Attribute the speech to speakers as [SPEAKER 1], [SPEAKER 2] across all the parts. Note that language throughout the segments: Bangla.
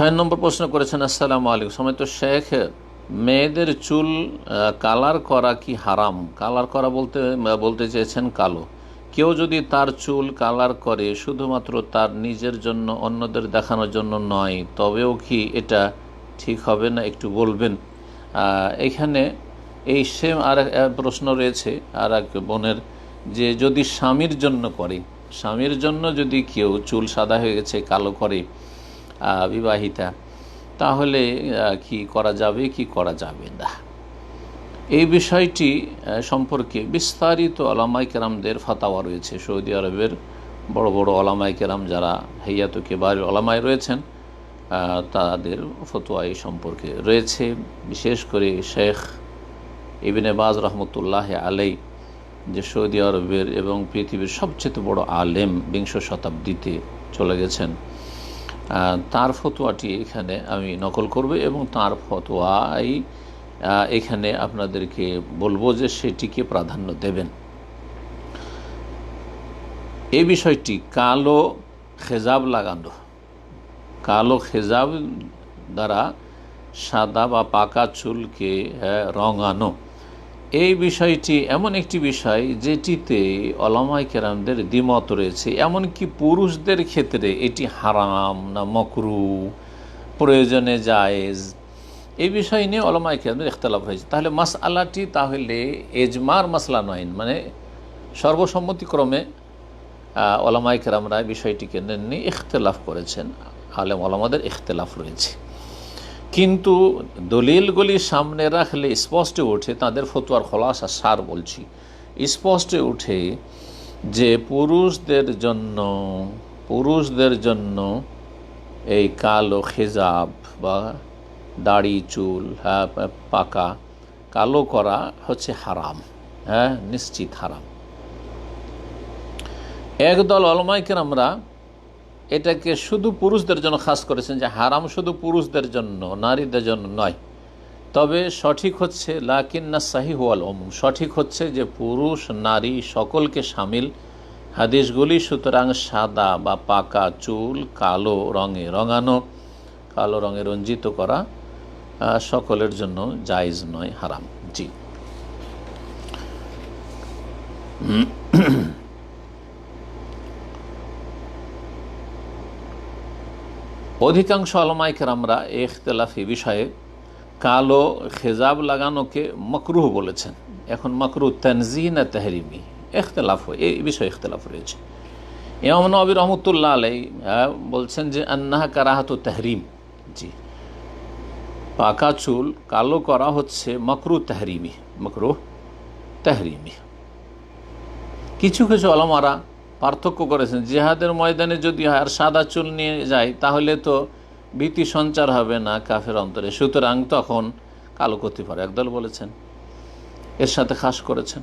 [SPEAKER 1] ছয় নম্বর প্রশ্ন করেছেন, আসসালাম আলাইকুম। সময় তো শেখ, মেয়েদের চুল কালার করা কি হারাম? কালার করা বলতে বলতে চেয়েছেন কালো। কেউ যদি তার চুল কালার করে শুধুমাত্র তার নিজের জন্য, অন্যদের দেখানোর জন্য নয়, তবেও কি এটা ঠিক হবে না? একটু বলবেন। এখানে এই সেম আর প্রশ্ন রয়েছে, আর এক বোনের, যে যদি স্বামীর জন্য করে, স্বামীর জন্য যদি কেউ চুল সাদা হয়ে গেছে, কালো করে বিবাহিতা, তাহলে কি করা যাবে, কি করা যাবে না। এই বিষয়টি সম্পর্কে বিস্তারিত ওলামাই কেরামদের ফাতাওয়া রয়েছে। সৌদি আরবের বড় বড় ওলামাই কেরাম যারা হেয়াত কেবার ওলামায় রয়েছেন তাদের ফতোয়া এই সম্পর্কে রয়েছে। বিশেষ করে শেখ ইবিনে বাজ রহমতুল্লাহ আলাই যে সৌদি আরবের এবং পৃথিবীর সবচেয়ে বড় আলেম বিংশ শতাব্দীতে চলে গেছেন। তার ফতোয়াটি এখানে আমি নকল করব এবং তার ফতোয়াই এখানে আপনাদেরকে বলব যে সেটিকে প্রাধান্য দেবেন। এই বিষয়টি কালো খেজাব লাগানো। কালো খেজাব দ্বারা সাদা বা পাকা চুলকে হ্যাঁ, রঙানো। এই বিষয়টি এমন একটি বিষয় যেটিতে অলামাই কেরামদের দ্বিমত রয়েছে। এমনকি পুরুষদের ক্ষেত্রে এটি হারাম না মকরু, প্রয়োজনে জায়েজ। এই বিষয় নিয়ে অলমাই কেরামদের ইখতলাফ হয়েছে। তাহলে মাস আল্লাহটি তাহলে এজমার মাসলা নয় মানে সর্বসম্মতিক্রমে ওলামাই কেরামরা বিষয়টিকে নেননি, ইখতলাফ করেছেন। আলেম ওলামাদের ইখতলাফ রয়েছে। কিন্তু দলিলগুলি সামনে রাখলে স্পষ্ট ওঠে তাদের ফতুয়ার খোলাসা সার বলছি। স্পষ্ট ওঠে যে পুরুষদের জন্য পুরুষদের জন্য এই কালো খেজাব বা দাড়ি, চুল হ্যাঁ পাকা কালো করা হচ্ছে হারাম হ্যাঁ নিশ্চিত হারাম। একদল অলমাইকের আমরা এটাকে শুধু পুরুষদের জন্য খাস করেছেন যে হারাম শুধু পুরুষদের জন্য, নারীদের জন্য নয়। তবে সঠিক হচ্ছে, লাকিন্না সাহি ওয়াল অমুম সঠিক হচ্ছে যে পুরুষ, নারী সকলকে সামিল। হাদিসগুলি সুতরাং সাদা বা পাকা চুল, কালো রঙে রঙানো, কালো রঙে রঞ্জিত করা সকলের জন্য জায়জ নয়, হারাম। জি। অধিকাংশ আলমাইকের আমরা ইখতলাফি বিষয়ে কালো খেজাব লাগানোকে মকরুহ বলেছেন। এখন মকরুহ তানজি না তেহরিমি, ইখতলাফ হয়, এই বিষয়ে ইখতলাফ রয়েছে। ইমাম নবী রহমতুল্লাহ আলাই বলছেন যে, আন্নাহা কারাহাত তেহরিম। জি। পাকা চুল কালো করা হচ্ছে মকরু তেহরিমি মকরু তেহরিমি। কিছু কিছু আলমারা পার্থক্য করেছেন। জিহাদের ময়দানে যদি আর সাদা চুল নিয়ে যায়, তাহলে তো ভীতি সঞ্চার হবে না কাফের অন্তরে। সুতরাং তখন কালো করতে পারে একদল বলেছেন, এর সাথে খাস করেছেন।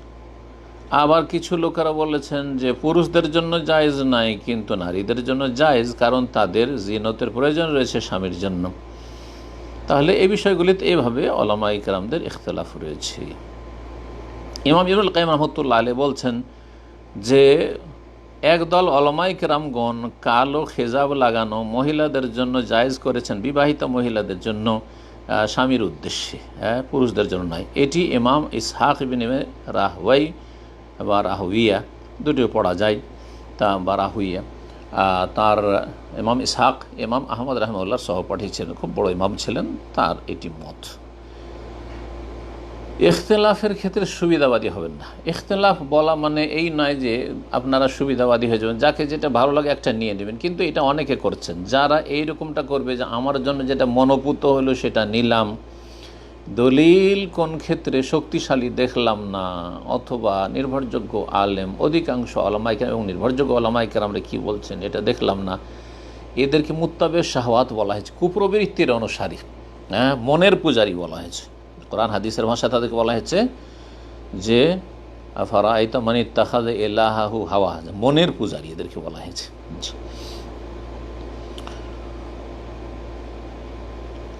[SPEAKER 1] আবার কিছু লোকেরা বলেছেন যে, পুরুষদের জন্য জায়েজ নাই, কিন্তু নারীদের জন্য জায়েজ, কারণ তাদের জিনতের প্রয়োজন রয়েছে স্বামীর জন্য। তাহলে এই বিষয়গুলিতে এভাবে ওলামা ইকরামদের ইখতলাফ রয়েছে। ইমাম ইরুল কাইম রহমতুল্লাহ আলী বলছেন যে একদল অলমাই কেরামগণ কালো খেজাব লাগানো মহিলাদের জন্য জায়েজ করেছেন, বিবাহিত মহিলাদের জন্য স্বামীর উদ্দেশ্যে হ্যাঁ পুরুষদের জন্য নয়। এটি ইমাম ইসহাক বিনিমে রাহওয়াই বা রাহুইয়া দুটিও পড়া যায়, তা বা রাহুইয়া তার ইমাম ইসহাক, ইমাম আহমদ রহমউল্লাহর সহপাঠী ছিলেন খুব বড় ইমাম ছিলেন, তার এটি মত। ইখতলাফের ক্ষেত্রে সুবিধাবাদী হবেন না। ইখতলাফ বলা মানে এই নয় যে আপনারা সুবিধাবাদী হয়ে যাবেন। যাকে যেটা ভালো লাগে একটা নিয়ে নেবেন। কিন্তু এটা অনেকে করছেন। যারা এই রকমটা করবে যে আমার জন্য যেটা মনোপুত হলো সেটা নিলাম। দলিল কোন ক্ষেত্রে শক্তিশালী দেখলাম না অথবা নির্ভরযোগ্য আলেম, অধিকাংশ আলামাইকার এবং নির্ভরযোগ্য আলামাইকার আমরা কী বলছেন এটা দেখলাম না। এদেরকে মুত্তাবে শাহওয়াত বলা হয়েছে। কুপ্রবৃত্তির অনুসারী। হ্যাঁ মনের পূজারী বলা হয়েছে। কোরআন হাদিসের ভাষা তাদেরকে বলা হয়েছে যে ফারা আইতা মানে তাখাদ এলাহাহু হাওয়া? মনের পূজারি এদেরকে বলা হয়েছে।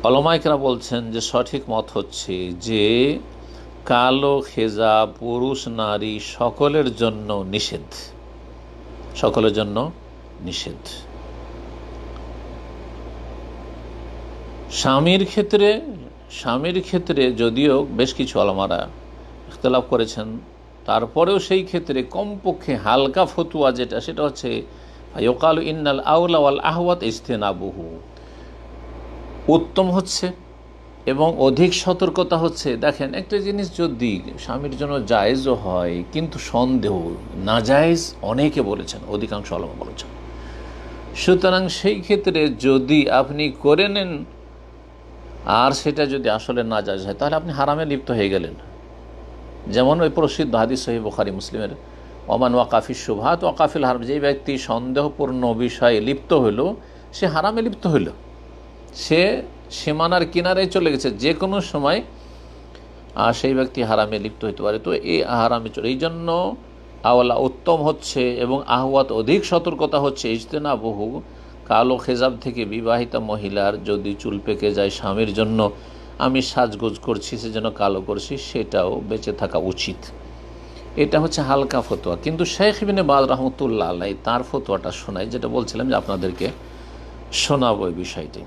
[SPEAKER 1] অলমাইকরা বলছেন যে, সঠিক মত হচ্ছে যে, কালো খেজা পুরুষ নারী সকলের জন্য নিষেধ। সকলের জন্য নিষেধ। স্বামীর ক্ষেত্রে স্বামীর ক্ষেত্রে যদিও বেশ কিছু আলমারা ইখতলাফ করেছেন, তারপরেও সেই ক্ষেত্রে কমপক্ষে হালকা ফতুয়া যেটা, সেটা হচ্ছে ইকাল ইন্নাল আউলা ওয়াল আহওয়াত ইস্তেনাবুহু উত্তম হচ্ছে এবং অধিক সতর্কতা হচ্ছে। দেখেন, একটা জিনিস যদি স্বামীর জন্য জায়েজও হয়, কিন্তু সন্দেহ না জায়েজ অনেকে বলেছেন, অধিকাংশ আলমা বলেছেন। সুতরাং সেই ক্ষেত্রে যদি আপনি করে নেন আর সেটা যদি আসলে না জায়েজ হয় তাহলে আপনি হারামে লিপ্ত হয়ে গেলেন। যেমন ওই প্রসিদ্ধ হাদিস সহি বুখারি মুসলিমের, ওমান ওয়াকাফি শুভাত ওয়াকাফিল হারাম যে ব্যক্তি সন্দেহপূর্ণ বিষয়ে লিপ্ত হইল, সে হারামে লিপ্ত হইল। সে সীমানার কিনারে চলে গেছে, যে কোনো সময়, আর সেই ব্যক্তি হারামে লিপ্ত হইতে পারে। তো এই হারামে চলে এই জন্য আওয়ালা উত্তম হচ্ছে এবং আহওয়াত অধিক সতর্কতা হচ্ছে ইজতেনা বহু কালো খেজাব থেকে বিবাহিতা মহিলার যদি চুল পেকে যায় স্বামীর জন্য, আমি সাজগোজ করছি সেজন্য কালো করছি, সেটাও বেঁচে থাকা উচিত। এটা হচ্ছে হালকা ফতোয়া। কিন্তু শেখ বিনে বাদ রহমতুল্লাহ আল্লাহ তার ফতোয়াটা শোনাই যেটা বলছিলাম যে আপনাদেরকে শোনাবো এই বিষয়টি।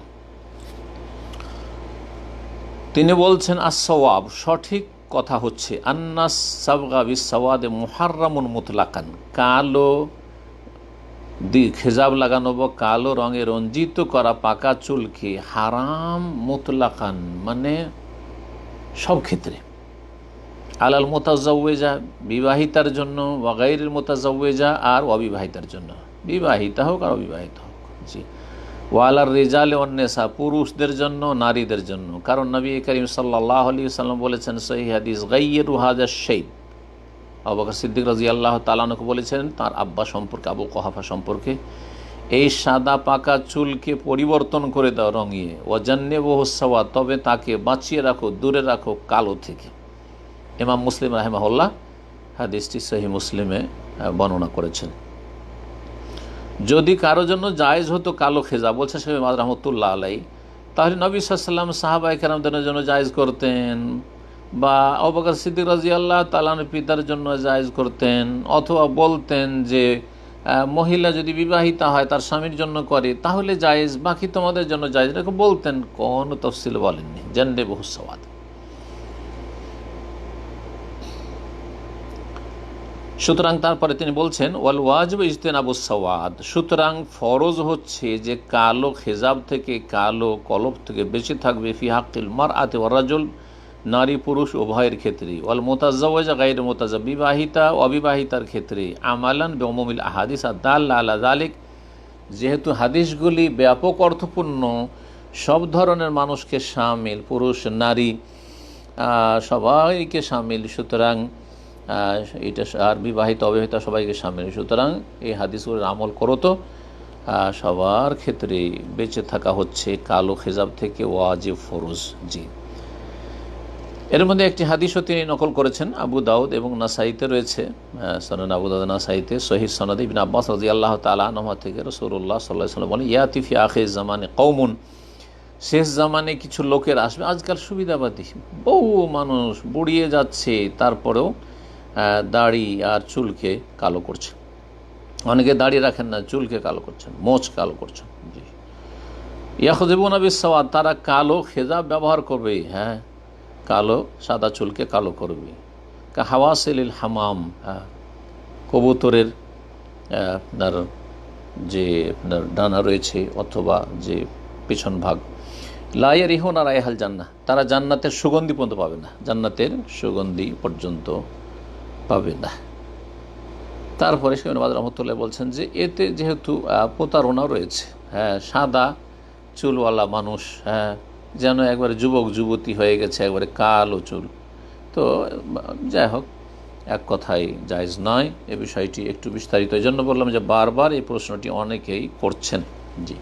[SPEAKER 1] তিনি বলছেন আসওয়াব সঠিক কথা হচ্ছে আন্নাস সাবগা বিসাওয়াদে মোহার্রামুন মুতলাকান, কালো খেজাব লাগানো বা কালো রঙে রঞ্জিত করা পাকা চুলকে হারাম মুতলাকান মানে সব ক্ষেত্রে। আলাল মোতাজা বিবাহিতার জন্য ওয়াগাইরের মোতাজা আর অবিবাহিতার জন্য। বিবাহিতা হোক আর অবিবাহিত হোক, জি। ওয়ালার রেজালে অন্নেসা পুরুষদের জন্য, নারীদের জন্য। কারণ নবী করিম সাল্লাহ আলী সাল্লাম বলেছেন সহি হাদিস গাইয়ের হাজা শৈদ আবাকর সিদ্দিক রাজি আল্লাহ তালানকে বলেছেন, তার আব্বা সম্পর্কে, আবু কহাফা সম্পর্কে, এই সাদা পাকা চুলকে পরিবর্তন করে দাও রঙিয়ে। ও জান্নে বহুসাওয়া তবে তাকে বাঁচিয়ে রাখো, দূরে রাখো কালো থেকে। ইমাম মুসলিম রাহেমাহুল্লাহ হাদিসটি সহি মুসলিমে বর্ণনা করেছেন। যদি কারও জন্য জায়েজ হতো কালো খেজা, বলছে সে মাদ রহমতুল্লাহ আলাই তাহলে নবী সাল্লাম সাহাবাই কেরামদের জন্য জায়েজ করতেন। বা অবকার সিদ্দিক রাজি আল্লাহ তালান পিতার জন্য জায়েজ করতেন অথবা বলতেন যে মহিলা যদি বিবাহিতা হয়, তার স্বামীর জন্য করে, তাহলে জায়েজ, বাকি তোমাদের জন্য জায়েজ। এরকম বলতেন, কোনো তফসিল বলেননি। জেন্ডে বহুসওয়াদ সুতরাং তারপরে তিনি বলছেন, ওয়াল ওয়াজব ইজতেন আবু সওয়াদ। সুতরাং ফরজ হচ্ছে যে, কালো খেজাব থেকে কালো কলব থেকে বেঁচে থাকবে, ফি হাক্কিল মার আতে ওয়ারাজুল নারী, পুরুষ উভয়ের ক্ষেত্রে। ওয়াল মোতাজা গাইর মোতাজা বিবাহিতা অবিবাহিতার ক্ষেত্রে। আমালান বেমমিল আহাদিস আদাল্লা আল্লাহ দালিক যেহেতু হাদিসগুলি ব্যাপক অর্থপূর্ণ, সব ধরনের মানুষকে সামিল, পুরুষ, নারী সবাইকে সামিল। সুতরাং এটা আর বিবাহিত, অবিবাহিতা সবাইকে সামিল। সুতরাং এই হাদিসগুলোর আমল তো। সবার ক্ষেত্রে বেঁচে থাকা হচ্ছে। কালো খেজাব থেকে ওয়াজিব ফরোজ, জি। এর মধ্যে একটি হাদিসও তিনি নকল করেছেন, আবু দাউদ এবং নাসাইতে রয়েছে সনান আবু দাউদ নাসাইতে শহীদ সনাদ। ইবিন আব্বাস রাজি আল্লাহ তালা নহা থেকে রসুল্লাহ সাল্লাহ সাল্লাম বলেন ইয়াতিফি আখে জামানে কৌমুন শেষ জামানে কিছু লোকের আসবে, আজকাল সুবিধাবাদী। বহু মানুষ বুড়িয়ে যাচ্ছে, তারপরেও দাড়ি আর চুলকে কালো করছে। অনেকে দাড়ি রাখেন না, চুলকে কালো করছেন, মোচ কালো করছেন। জি। ইয়াকুজেবুন আবিসাওয়াদ তারা কালো খেজা ব্যবহার করবে হ্যাঁ। কালো, সাদা চুলকে কালো করবে। হাওয়া সেলিল হামাম কবুতরের আপনার যে আপনার ডানা রয়েছে অথবা যে পেছন ভাগ। লাইয়ের ইহন আর আয়হাল জান্না তারা জান্নাতের সুগন্ধি পর্যন্ত পাবে না, জান্নাতের সুগন্ধি পর্যন্ত পাবে না। তারপরে শেখনবাদ রহমতুল্লাহ বলছেন যে এতে যেহেতু প্রতারণা রয়েছে হ্যাঁ সাদা চুলওয়ালা মানুষ হ্যাঁ যেন একবারে যুবক, যুবতী হয়ে গেছে, একবারে কালো চুল। তো, যাই হোক, এক কথাই জায়জ নয়। এ বিষয়টি একটু বিস্তারিত। এই জন্য বললাম যে বারবার এই প্রশ্নটি অনেকেই করছেন। জি।